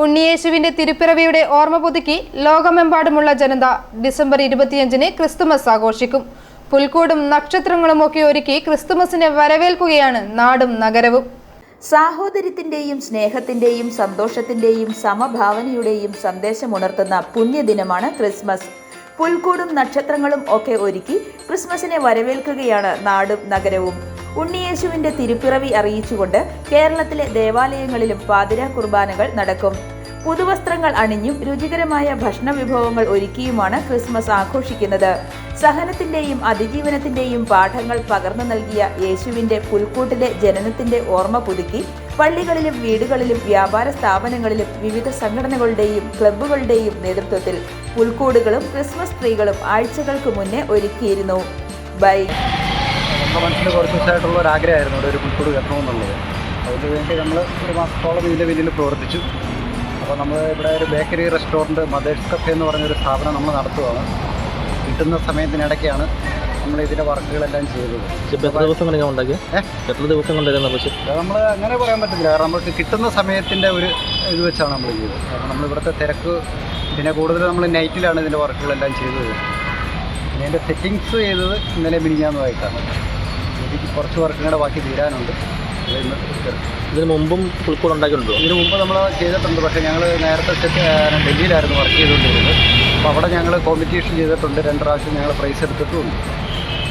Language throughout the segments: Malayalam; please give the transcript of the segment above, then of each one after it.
ഉണ്ണിയേശുവിന്റെ തിരുപ്പിറവിയുടെ ഓർമ്മ പുതുക്കി ലോകമെമ്പാടുമുള്ള ജനത ഡിസംബർ ഇരുപത്തിയഞ്ചിന് ക്രിസ്തുമസ് ആഘോഷിക്കും. പുൽക്കൂടും നക്ഷത്രങ്ങളും ഒക്കെ ഒരുക്കി ക്രിസ്തുമസിനെ വരവേൽക്കുകയാണ് നാടും നഗരവും. സാഹോദര്യത്തിന്റെയും സ്നേഹത്തിന്റെയും സന്തോഷത്തിന്റെയും സമഭാവനയുടെയും സന്ദേശമുണർത്തുന്ന പുണ്യദിനമാണ് ക്രിസ്മസ്. പുൽക്കൂടും നക്ഷത്രങ്ങളും ഒക്കെ ഒരുക്കി ക്രിസ്മസിനെ വരവേൽക്കുകയാണ് നാടും നഗരവും. ഉണ്ണിയേശുവിന്റെ തിരുപ്പിറവി അറിയിച്ചുകൊണ്ട് കേരളത്തിലെ ദേവാലയങ്ങളിലും പാതിര കുർബാനകൾ നടക്കും. പുതുവസ്ത്രങ്ങൾ അണിഞ്ഞും രുചികരമായ ഭക്ഷണ വിഭവങ്ങൾ ഒരുക്കിയുമാണ് ക്രിസ്മസ് ആഘോഷിക്കുന്നത്. സഹനത്തിന്റെയും അതിജീവനത്തിന്റെയും പാഠങ്ങൾ പകർന്നു നൽകിയ യേശുവിന്റെ പുൽക്കൂട്ടിലെ ജനനത്തിന്റെ ഓർമ്മ പുതുക്കി പള്ളികളിലും വീടുകളിലും വ്യാപാര സ്ഥാപനങ്ങളിലും വിവിധ സംഘടനകളുടെയും ക്ലബ്ബുകളുടെയും നേതൃത്വത്തിൽ പുൽക്കൂടുകളും ക്രിസ്മസ് ട്രീകളും ആഴ്ചകൾക്ക് മുന്നേ ഒരുക്കിയിരുന്നു. ബൈ. നമ്മുടെ മനസ്സിൽ കുറച്ച് ദിവസമായിട്ടുള്ള ഒരു ആഗ്രഹമായിരുന്നു. ഇവിടെ ഒരു പുൽക്കൂട് കെട്ടണമെന്നുള്ളത്. അതിന് വേണ്ടി നമ്മൾ ഒരു മാസത്തോളം ഇതിന്റെ പിന്നിൽ പ്രവർത്തിച്ചു. അപ്പോൾ നമ്മൾ ഇവിടെ ഒരു ബേക്കറി റെസ്റ്റോറന്റ് മദേഴ്സ് കഫേ എന്ന് പറഞ്ഞൊരു സ്ഥാപനം നമ്മൾ നടത്തുകയാണ് കിട്ടുന്ന സമയത്തിനിടയ്ക്കാണ് നമ്മൾ ഇതിന്റെ വർക്കുകളെല്ലാം ചെയ്തത്. എത്ര ദിവസം കൊണ്ട് ഉണ്ടാക്കി എത്ര ദിവസം കൊണ്ടായിരുന്നു പക്ഷെ നമ്മൾ അങ്ങനെ പറയാൻ പറ്റില്ല കാരണം നമുക്ക് കിട്ടുന്ന സമയത്തിന്റെ ഒരു ഇത് വെച്ചാണ് നമ്മൾ ചെയ്തത്. കാരണം നമ്മൾ ഇവിടുത്തെ തിരക്ക് പിന്നെ കൂടുതൽ നമ്മൾ നൈറ്റിലാണ് ഇതിന്റെ വർക്കുകളെല്ലാം ചെയ്തത്. പിന്നെ അതിന്റെ സെറ്റിങ്സ് ചെയ്തത് ഇന്നലെ മിനിഞ്ഞാന്നുമായിട്ടാണ്. എനിക്ക് കുറച്ച് വർക്കും കൂടെ ബാക്കി തീരാനുണ്ട്. ഇതിന് മുമ്പും പുൽക്കൂട് ഉണ്ടാക്കിയിട്ടുണ്ടോ? ഇതിന് മുമ്പ് നമ്മൾ ചെയ്തിട്ടുണ്ട്. പക്ഷേ ഞങ്ങൾ നേരത്തെ സെറ്റ് ഡൽഹിയിലായിരുന്നു വർക്ക് ചെയ്തുകൊണ്ടിരുന്നത്. അപ്പോൾ അവിടെ ഞങ്ങൾ കോമ്പറ്റീഷൻ ചെയ്തിട്ടുണ്ട്. രണ്ട് പ്രാവശ്യം ഞങ്ങൾ പ്രൈസ് എടുത്തിട്ടുമുണ്ട്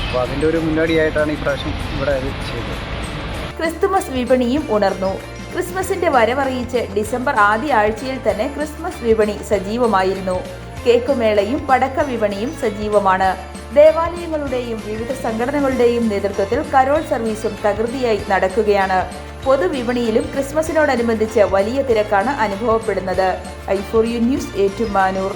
അപ്പോൾ അതിന്റെ ഒരു മുന്നോടിയായിട്ടാണ് ഈ പ്രാവശ്യം ഇവിടെ അത് ചെയ്തത്. ക്രിസ്തുമസ് വിപണിയും ഉണർന്നു. ക്രിസ്മസിന്റെ വരവറിയിച്ച് ഡിസംബർ ആദ്യ ആഴ്ചയിൽ തന്നെ ക്രിസ്മസ് വിപണി സജീവമായിരുന്നു. കേക്കുമേളയും പടക്ക വിപണിയും സജീവമാണ്. ദേവാലയങ്ങളുടെയും വിവിധ സംഘടനകളുടെയും നേതൃത്വത്തിൽ കരോൾ സർവീസും തകൃതിയായി നടക്കുകയാണ്. പൊതുവിപണിയിലും ക്രിസ്മസിനോടനുബന്ധിച്ച് വലിയ തിരക്കാണ് അനുഭവപ്പെടുന്നത്. I four U news Ettumanoor.